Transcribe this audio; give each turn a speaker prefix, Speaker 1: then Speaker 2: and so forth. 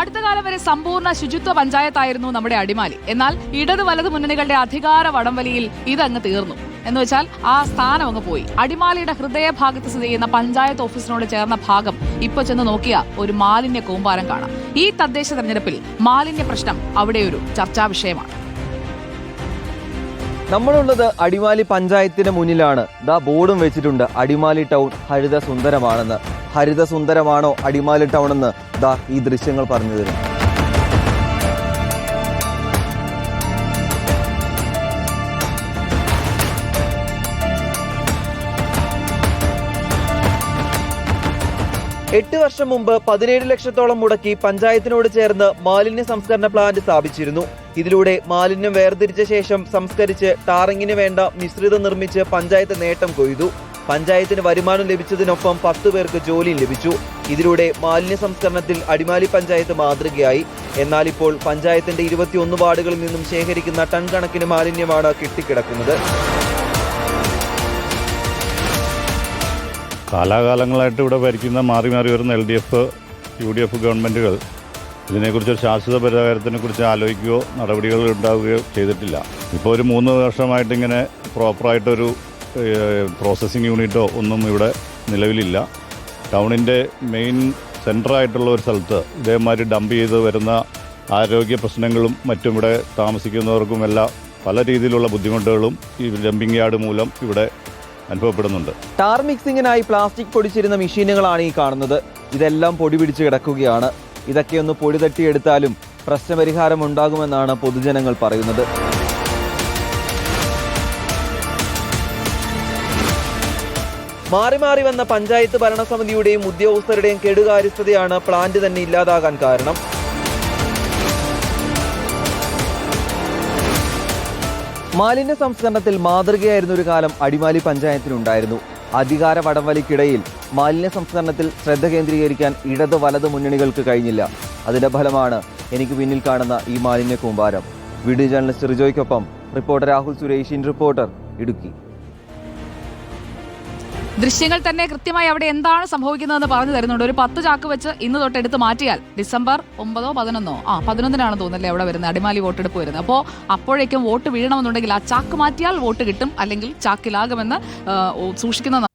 Speaker 1: അടുത്ത കാലം വരെ സമ്പൂർണ ശുചിത്വ പഞ്ചായത്തായിരുന്നു നമ്മുടെ അടിമാലി. എന്നാൽ ഇടത് വലത് മുന്നണികളുടെ അധികാര വടംവലിയിൽ ഇതങ്ങ് തീർന്നു. എന്ന് വെച്ചാൽ ആ സ്ഥാനം അങ്ങ് പോയി. അടിമാലിയുടെ ഹൃദയഭാഗത്ത് സ്ഥിതി ചെയ്യുന്ന പഞ്ചായത്ത് ഓഫീസിനോട് ചേർന്ന ഭാഗം ഇപ്പൊ ചെന്ന് നോക്കിയ ഒരു മാലിന്യ കൂമ്പാരം കാണാം. ഈ തദ്ദേശ തെരഞ്ഞെടുപ്പിൽ മാലിന്യ പ്രശ്നം അവിടെ ഒരു ചർച്ചാ വിഷയമാണ്.
Speaker 2: നമ്മളുള്ളത് അടിമാലി പഞ്ചായത്തിന് മുന്നിലാണ്. ദാ ബോർഡും വെച്ചിട്ടുണ്ട്. അടിമാലി ടൗൺ ഹരിത സുന്ദരമാണെന്ന് ഹരിത സുന്ദരമാണോ അടിമാലി ടൗൺ എന്ന് ദാ ഈ ദൃശ്യങ്ങൾ പറഞ്ഞു തരും. എട്ട് വർഷം മുമ്പ് പതിനേഴ് ലക്ഷത്തോളം മുടക്കി പഞ്ചായത്തിനോട് ചേർന്ന് മാലിന്യ സംസ്കരണ പ്ലാന്റ് സ്ഥാപിച്ചിരുന്നു. ഇതിലൂടെ മാലിന്യം വേർതിരിച്ച ശേഷം സംസ്കരിച്ച് ടാറിങ്ങിന് വേണ്ട മിശ്രിതം നിർമ്മിച്ച് പഞ്ചായത്ത് നേട്ടം കൊയ്തു. പഞ്ചായത്തിന് വരുമാനം ലഭിച്ചതിനൊപ്പം പത്ത് പേർക്ക് ജോലിയും ലഭിച്ചു. ഇതിലൂടെ മാലിന്യ സംസ്കരണത്തിൽ അടിമാലി പഞ്ചായത്ത് മാതൃകയായി. എന്നാൽ ഇപ്പോൾ പഞ്ചായത്തിന്റെ ഇരുപത്തിയൊന്ന് വാർഡുകളിൽ നിന്നും ശേഖരിക്കുന്ന ടൺ കണക്കിന് മാലിന്യമാണ് കെട്ടിക്കിടക്കുന്നത്.
Speaker 3: കാലാകാലങ്ങളായിട്ട് ഇവിടെ ഭരിക്കുന്ന മാറി മാറി വരുന്ന L D F U D F ഗവൺമെന്റുകൾ ഇതിനെക്കുറിച്ച് ഒരു ശാശ്വത പരിഹാരത്തിനെ കുറിച്ച് ആലോചിക്കുകയോ നടപടികൾ ഉണ്ടാവുകയോ ചെയ്തിട്ടില്ല. ഇപ്പോൾ ഒരു മൂന്ന് വർഷമായിട്ട് ഇങ്ങനെ പ്രോപ്പറായിട്ടൊരു പ്രോസസ്സിംഗ് യൂണിറ്റോ ഒന്നും ഇവിടെ നിലവിലില്ല. ടൗണിന്റെ മെയിൻ സെന്ററായിട്ടുള്ള ഒരു സ്ഥലത്ത് ഇതേമാതിരി ഡംപ് ചെയ്ത് വരുന്ന ആരോഗ്യ പ്രശ്നങ്ങളും മറ്റും ഇവിടെ താമസിക്കുന്നവർക്കും എല്ലാം പല രീതിയിലുള്ള ബുദ്ധിമുട്ടുകളും ഈ ഡംപിംഗ് യാർഡ് മൂലം ഇവിടെ അനുഭവപ്പെടുന്നുണ്ട്.
Speaker 2: ടാർ മിക്സിങ്ങിനായി പ്ലാസ്റ്റിക് പൊടിച്ചിരുന്ന മെഷീനുകളാണ് ഈ കാണുന്നത്. ഇതെല്ലാം പൊടി പിടിച്ച് കിടക്കുകയാണ്. ഇതൊക്കെ ഒന്ന് പൊടി തട്ടിയെടുത്താലും പ്രശ്നപരിഹാരം ഉണ്ടാകുമെന്നാണ് പൊതുജനങ്ങൾ പറയുന്നത്. മാറി മാറി വന്ന പഞ്ചായത്ത് ഭരണസമിതിയുടെയും ഉദ്യോഗസ്ഥരുടെയും കെടുകാര്യസ്ഥതയാണ് പ്ലാന്റ് തന്നെ ഇല്ലാതാകാൻ കാരണം. മാലിന്യ സംസ്കരണത്തിൽ മാതൃകയായിരുന്ന ഒരു കാലം അടിമാലി പഞ്ചായത്തിനുണ്ടായിരുന്നു. അധികാര വടംവലിക്കിടയിൽ മാലിന്യ സംസ്കരണത്തിൽ ശ്രദ്ധ കേന്ദ്രീകരിക്കാൻ ഇടത് വലത് മുന്നണികൾക്ക് കഴിഞ്ഞില്ല. അതിന്റെ ഫലമാണ് എനിക്ക് പിന്നിൽ കാണുന്ന ഈ മാലിന്യ കൂമ്പാരം. Video journalist റിജോയ്ക്കൊപ്പം reporter Rahul Suresh in reporter Idukki.
Speaker 1: ദൃശ്യങ്ങൾ തന്നെ കൃത്യമായി അവിടെ എന്താണ് സംഭവിക്കുന്നതെന്ന് പറഞ്ഞു തരുന്നുണ്ട്. ഒരു പത്ത് ചാക്ക് വെച്ച് ഇന്ന് തൊട്ട് എടുത്ത് മാറ്റിയാൽ ഡിസംബർ ഒമ്പതോ പതിനൊന്നോ? ആ പതിനൊന്നിനാണ് അല്ലേ അവിടെ വരുന്നത്. അടിമാലി വോട്ടെടുപ്പ് വരുന്നത്. അപ്പോൾ അപ്പോഴേക്കും വോട്ട് വീഴണമെന്നുണ്ടെങ്കിൽ ആ ചാക്ക് മാറ്റിയാൽ വോട്ട് കിട്ടും അല്ലെങ്കിൽ ചാക്കിലാകുമെന്ന് സൂക്ഷിക്കുന്ന